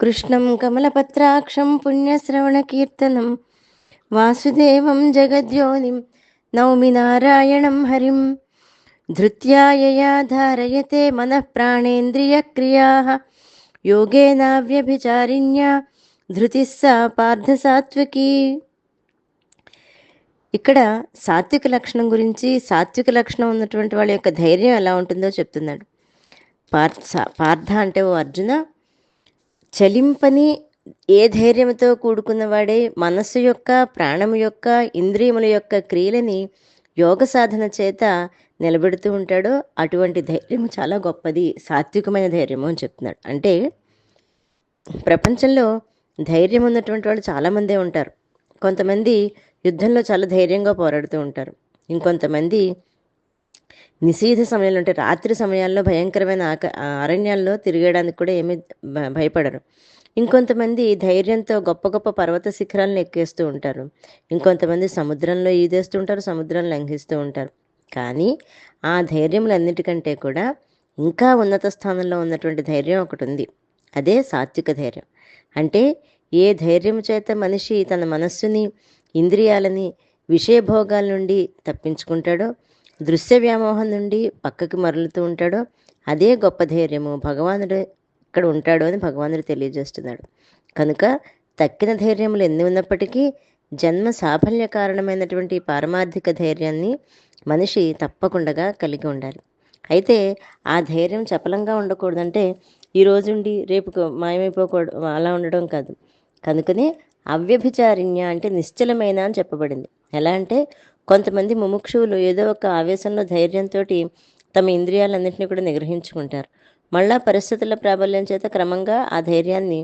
కృష్ణం కమలపత్రాక్షం పుణ్యశ్రవణకీర్తనం వాసుదేవం జగద్యోనిం నౌమి నారాయణం హరిం. ధృత్యాయయా ధారయతే మనఃప్రాణేంద్రియక్రియా యోగేనావ్యభిచారిణ్యా ధృతిస్స పార్థ పార్థసాత్వికీ ఇక్కడ సాత్విక లక్షణం గురించి సాత్విక లక్షణం ఉన్నటువంటి వాళ్ళ యొక్క ధైర్యం ఎలా ఉంటుందో చెప్తున్నాడు. పార్థ పార్థ అంటే ఓ అర్జున చలింపని ఏ ధైర్యంతో కూడుకున్నవాడే మనస్సు యొక్క ప్రాణము యొక్క ఇంద్రియముల యొక్క క్రియలని యోగ సాధన చేత నిలబెడుతూ ఉంటాడో అటువంటి ధైర్యము చాలా గొప్పది సాత్వికమైన ధైర్యము అని చెప్తున్నాడు. అంటే ప్రపంచంలో ధైర్యం ఉన్నటువంటి వాళ్ళు చాలామందే ఉంటారు. కొంతమంది యుద్ధంలో చాలా ధైర్యంగా పోరాడుతూ ఉంటారు. ఇంకొంతమంది నిషీధ సమయంలో అంటే రాత్రి సమయాల్లో భయంకరమైన ఆక అరణ్యాల్లో తిరగడానికి కూడా ఏమీ భ- భయపడరు. ఇంకొంతమంది ధైర్యంతో గొప్ప గొప్ప పర్వత శిఖరాలను ఎక్కేస్తూ ఉంటారు. ఇంకొంతమంది సముద్రంలో ఈదేస్తూ ఉంటారు సముద్రం లంఘిస్తూ ఉంటారు. కానీ ఆ ధైర్యములన్నిటికంటే కూడా ఇంకా ఉన్నత స్థానంలో ఉన్నటువంటి ధైర్యం ఒకటి ఉంది. అదే సాత్విక ధైర్యం. అంటే ఏ ధైర్యం చేత మనిషి తన మనస్సుని ఇంద్రియాలని విషయభోగాల నుండి తప్పించుకుంటాడో దృశ్య వ్యామోహం నుండి పక్కకి మరలుతూ ఉంటాడో అదే గొప్ప ధైర్యము. భగవానుడు ఇక్కడ ఉంటాడు అని భగవానుడు తెలియజేస్తున్నాడు. కనుక తక్కిన ధైర్యములు ఎన్ని ఉన్నప్పటికీ జన్మ సాఫల్య కారణమైనటువంటి పారమార్థిక ధైర్యాన్ని మనిషి తప్పకుండా కలిగి ఉండాలి. అయితే ఆ ధైర్యం చపలంగా ఉండకూడదంటే ఈ రోజుండి రేపు మాయమైపోకూడదు అలా ఉండడం కాదు. కనుకనే అవ్యభిచారిణ్య అంటే నిశ్చలమైన అని చెప్పబడింది. ఎలా అంటే కొంతమంది ముముక్షువులు ఏదో ఒక ఆవేశంలో ధైర్యంతో తమ ఇంద్రియాలన్నింటినీ కూడా నిగ్రహించుకుంటారు. మళ్ళా పరిస్థితుల ప్రాబల్యం చేత క్రమంగా ఆ ధైర్యాన్ని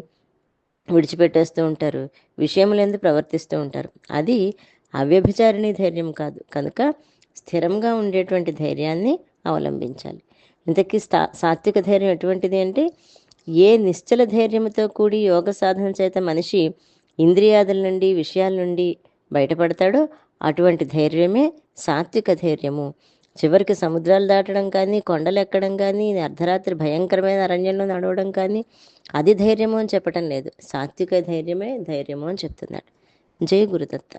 విడిచిపెట్టేస్తూ ఉంటారు. విషయములందు ప్రవర్తిస్తూ ఉంటారు. అది అవ్యభిచారిణి ధైర్యం కాదు. కనుక స్థిరంగా ఉండేటువంటి ధైర్యాన్ని అవలంబించాలి. ఇంతకీ స్థా సాత్విక ధైర్యం ఎటువంటిది అంటే ఏ నిశ్చల ధైర్యంతో కూడి యోగ సాధన చేత మనిషి ఇంద్రియాదుల నుండి విషయాల నుండి బయటపడతాడో అటువంటి ధైర్యమే సాత్విక ధైర్యము. చివరికి సముద్రాలు దాటడం కానీ కొండలు ఎక్కడం కానీ అర్ధరాత్రి భయంకరమైన అరణ్యంలో నడవడం కానీ అది ధైర్యము అని చెప్పటం లేదు. సాత్విక ధైర్యమే ధైర్యము అని చెప్తున్నాడు. జై గురుదత్త.